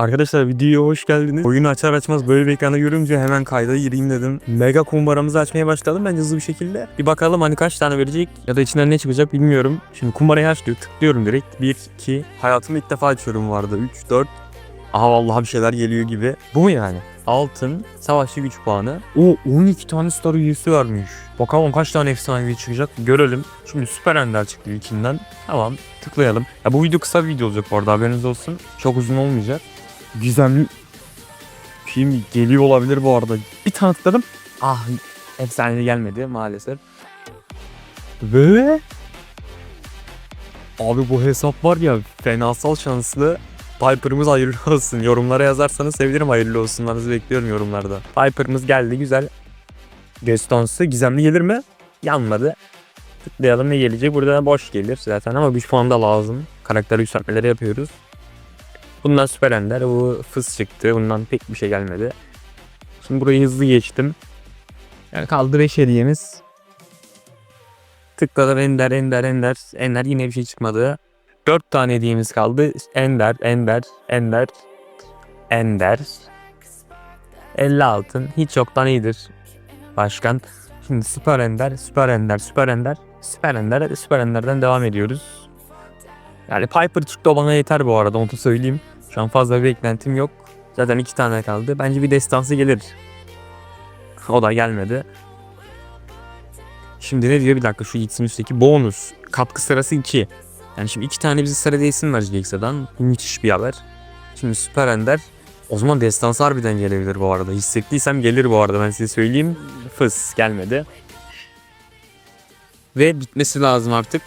Arkadaşlar videoya hoş geldiniz. Oyunu açar açmaz böyle bir ekranda görünce hemen kayda gireyim dedim. Mega kumbaramızı açmaya başladım bence hızlı bir şekilde. Bir bakalım hani kaç tane verecek ya da içinden ne çıkacak bilmiyorum. Şimdi kumbarayı aç diyor. Tıklıyorum direkt. 1, 2. Hayatımda ilk defa açıyorum vardı. 3, 4. Aha vallahi bir şeyler geliyor gibi. Bu mu yani? Altın, savaşçı güç puanı. O 12 tane star üyesi vermiş. Bakalım kaç tane efsanevi çıkacak görelim. Şimdi süper ender çıktı ilkinden. Tamam tıklayalım. Ya bu video kısa bir video olacak bu arada haberiniz olsun. Çok uzun olmayacak. Gizemli film geliyor olabilir bu arada. Bir tane tıkladım. Ah efsanevi gelmedi maalesef. Ve Abi bu hesap var ya fenasal şanslı. Piper'ımız hayırlı olsun. Yorumlara yazarsanız sevinirim hayırlı olsunlarınızı bekliyorum yorumlarda. Piper'ımız geldi güzel. Destansı gizemli gelir mi? Yanmadı. Tıklayalım ne gelecek? Burada boş gelir zaten ama güç puanı da lazım. Karakter yükseltmeleri yapıyoruz. Bundan süper ender. Bu fıs çıktı. Bundan pek bir şey gelmedi. Şimdi burayı hızlı geçtim. Yani kaldı 5 hediyemiz. Tıkladım ender ender ender. Ender yine bir şey çıkmadı. 4 tane hediyemiz kaldı. Ender, ender, ender, ender. 50 altın. Hiç yoktan iyidir. Başkan. Şimdi süper ender, süper ender, süper ender, süper ender, süper enderden devam ediyoruz. Yani Piper çıktı o bana yeter bu arada onu da söyleyeyim. Şu an fazla bir beklentim yok. Zaten iki tane kaldı. Bence bir destansı gelir. O da gelmedi. Şimdi ne diyor bir dakika şu X'in üstteki bonus. Katkı sırası 2. Yani şimdi iki tane bize sarı değilsin verecek X'den. Müthiş bir haber. Şimdi Süper Ender. O zaman destansı harbiden gelebilir bu arada. Hissettiysem gelir bu arada ben size söyleyeyim. Fıs gelmedi. Ve bitmesi lazım artık.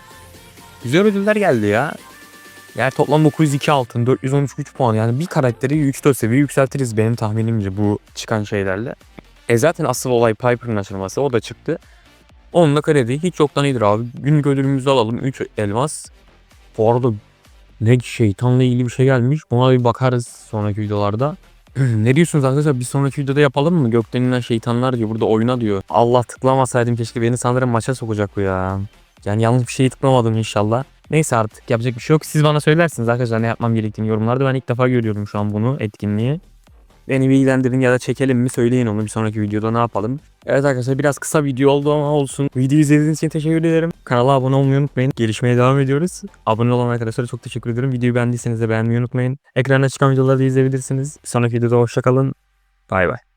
Güzel ödüller geldi ya. Yani toplam 902 altın, 413 güç puan. Yani bir karakteri 3-4 seviye yükseltiriz benim tahminimce bu çıkan şeylerle. E zaten asıl olay Piper'ın açılması. O da çıktı. Onunla kredi hiç yoktan iyidir abi. Günlük ödülümüzü alalım. 3 elmas. Bu arada ne şeytanla ilgili bir şey gelmiş. Ona bir bakarız sonraki videolarda. ne diyorsunuz arkadaşlar? Bir sonraki videoda yapalım mı? Gökten inen şeytanlar diyor. Burada oyna diyor. Allah tıklamasaydım keşke beni sanırım maça sokacak bu ya. Yani yanlış bir şey tıklamadım inşallah. Neyse artık yapacak bir şey yok. Siz bana söylersiniz arkadaşlar ne yapmam gerektiğini yorumlarda. Ben ilk defa görüyorum şu an bunu etkinliği. Beni bilgilendirin ya da çekelim mi söyleyin onu bir sonraki videoda ne yapalım. Evet arkadaşlar biraz kısa video oldu ama olsun. Videoyu izlediğiniz için teşekkür ederim. Kanala abone olmayı unutmayın. Gelişmeye devam ediyoruz. Abone olan arkadaşlara çok teşekkür ederim. Videoyu beğendiyseniz de beğenmeyi unutmayın. Ekranda çıkan videoları da izleyebilirsiniz. Bir sonraki videoda hoşçakalın. Bay bay.